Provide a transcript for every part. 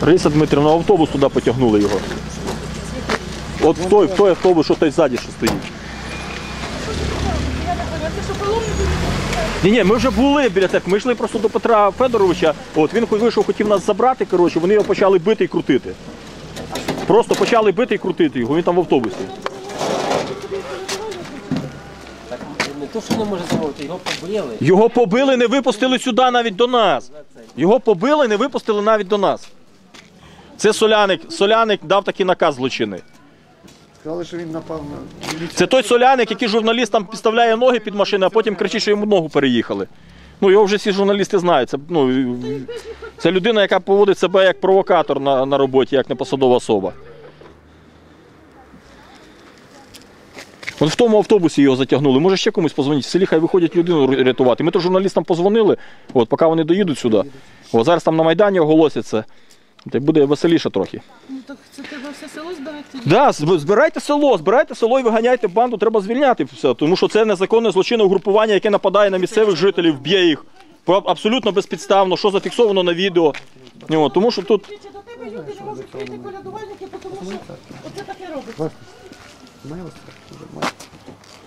Раїса Дмитрівна, автобус туди потягнули його. От в той, в той автобус, що той ззаді що стоїть. Ні, ні, ми вже були біля тебе. Ми йшли просто до Петра Федоровича. От він хоч вийшов, хотів нас забрати. Коротше, вони його почали бити і крутити. Просто почали бити і крутити його. Він там в автобусі. Не то, що не може замовити, його побили. Його побили, не випустили сюди навіть до нас. Його побили, не випустили навіть до нас. Це соляник. Соляник дав такий наказ злочинний. Сказали, що він напав на. Це той соляник, який журналістам підставляє ноги під машину, а потім кричить, що йому ногу переїхали. Ну, його вже всі журналісти знають. Це, ну, це людина, яка поводить себе як провокатор на, на роботі, як непосадова особа. От в тому автобусі його затягнули. Може ще комусь позвонити. В селі хай виходять людину рятувати. Ми то журналістам позвонили, от, поки вони доїдуть сюди. От, зараз там на Майдані оголосяться. Та буде веселіше трохи. Ну так це треба все село збирати. Да, збирайте село, збирайте село і виганяйте банду, треба звільняти все. Тому що це незаконне злочинне угрупування, яке нападає на місцевих жителів, б'є їх. Абсолютно безпідставно, що зафіксовано на відео. От, тому що тут. До тебе люди не можуть прийти колядувальники, тому що оце таке робиться.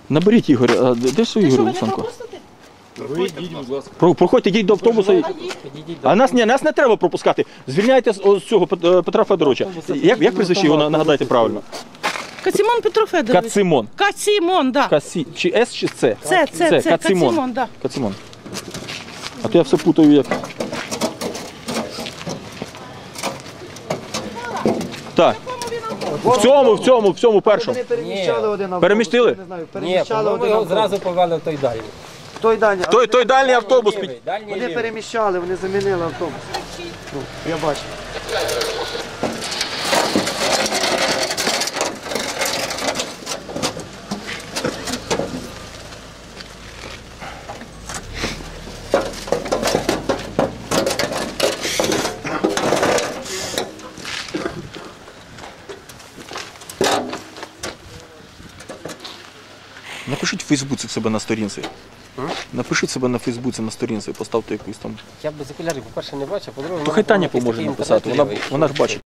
Наберіть Ігор, а де ж Ігор що, ви? Про- Проходьте, йдіть до автобуса. і- А нас ні, нас не треба пропускати. Звільняйте з о, з цього Пет- е, Петра Федоровича. Як, як прізвище його на- нагадайте правильно? Кацімон Петро Федорович. Кацимон. Кацімон, да. Касі... Чи С чи С? Це, це, це, Кацимон. Кацимон, да. Кацимон. А то я все путаю як. Так. В цьому, в цьому, в цьому першому. Вони переміщали один автобус. Перемістили? Не знаю, Ні, переміщали по-моєму, один його автобус. зразу повели в той дальній. Той дальній. Той, той дальній автобус. під- Дальній Вони лівий. переміщали, вони замінили автобус. Ну, я бачу. Напишіть в Фейсбуці в себе на сторінці. Напишіть себе на Фейсбуці на сторінці, поставте якусь там. Я без окулярів, по-перше, не бачу, по-друге, То хай Таня поможе написати. Вона, вона ж бачить.